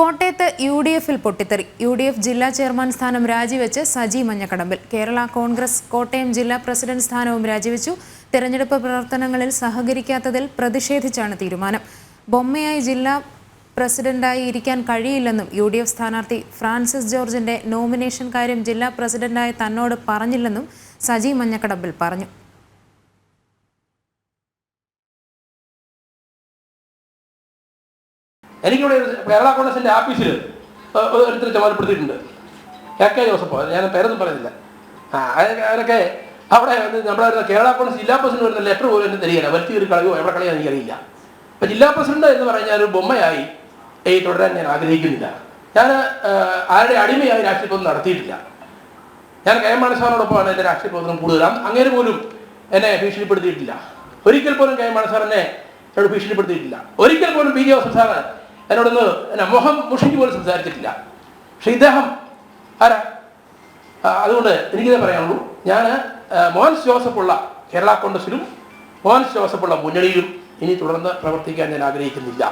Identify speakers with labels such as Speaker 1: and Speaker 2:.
Speaker 1: കോട്ടയത്ത് U D എഫിൽ പൊട്ടിത്തെറി. യു ഡി എഫ് ജില്ലാ ചെയർമാൻ സ്ഥാനം രാജിവെച്ച് സജി മഞ്ഞക്കടമ്പിൽ. കേരള കോൺഗ്രസ് കോട്ടയം ജില്ലാ പ്രസിഡന്റ് സ്ഥാനവും രാജിവെച്ചു. തെരഞ്ഞെടുപ്പ് പ്രവർത്തനങ്ങളിൽ സഹകരിക്കാത്തതിൽ പ്രതിഷേധിച്ചാണ് തീരുമാനം. ബൊമ്മയായി ജില്ലാ പ്രസിഡന്റായി ഇരിക്കാൻ കഴിയില്ലെന്നും യു ഡി എഫ് സ്ഥാനാർത്ഥി ഫ്രാൻസിസ് ജോർജിന്റെ നോമിനേഷൻ കാര്യം ജില്ലാ പ്രസിഡന്റായ തന്നോട് പറഞ്ഞില്ലെന്നും സജി മഞ്ഞക്കടമ്പിൽ പറഞ്ഞു.
Speaker 2: എനിക്കിവിടെ കേരള കോൺഗ്രസിന്റെ ആഫീസിൽ ഒരുത്തരെ ചുമതലപ്പെടുത്തിയിട്ടുണ്ട്. A K Joseph. ഞാൻ പേരൊന്നും പറയുന്നില്ല. ആ അവരൊക്കെ അവിടെ നമ്മുടെ കേരള കോൺഗ്രസ് ജില്ലാ പ്രസിഡന്റ് വരുന്ന ലെറ്റർ പോലും എന്നെ തരികയില്ല. വലിയ ഒരു കളയോ എവിടെ കളയോ എനിക്കറിയില്ല. അപ്പം ജില്ലാ പ്രസിഡന്റ് എന്ന് പറഞ്ഞാൽ ഒരു ബൊമ്മയായി ഈ തുടരാൻ ഞാൻ ആഗ്രഹിക്കുന്നില്ല. ഞാൻ ആരുടെ അടിമയായി രാഷ്ട്രീയബോധം നടത്തിയിട്ടില്ല. ഞാൻ കെ എം മാണസാറിനോടൊപ്പമാണ് എന്റെ രാഷ്ട്രീയ പ്രവർത്തനം കൂടുതൽ അങ്ങനെ പോലും എന്നെ ഭീഷണിപ്പെടുത്തിയിട്ടില്ല. ഒരിക്കൽ പോലും കെ എം എന്നെ ഭീഷണിപ്പെടുത്തിയിട്ടില്ല. ഒരിക്കൽ പോലും പി ജോസഫ് സാറ് എന്നോടൊന്ന് എന്നാ മുഖം മുഷിഞ്ഞു പോലും സംസാരിച്ചിട്ടില്ല. പക്ഷെ ഇദ്ദേഹം ആരാ? അതുകൊണ്ട് എനിക്കിതേ പറയാനുള്ളൂ. ഞാൻ മോഹൻസ് ജോസഫുള്ള കേരള കോൺഗ്രസിലും മോഹൻസ് ജോസഫുള്ള മുന്നണിയിലും ഇനി തുടർന്ന് പ്രവർത്തിക്കാൻ ഞാൻ ആഗ്രഹിക്കുന്നില്ല.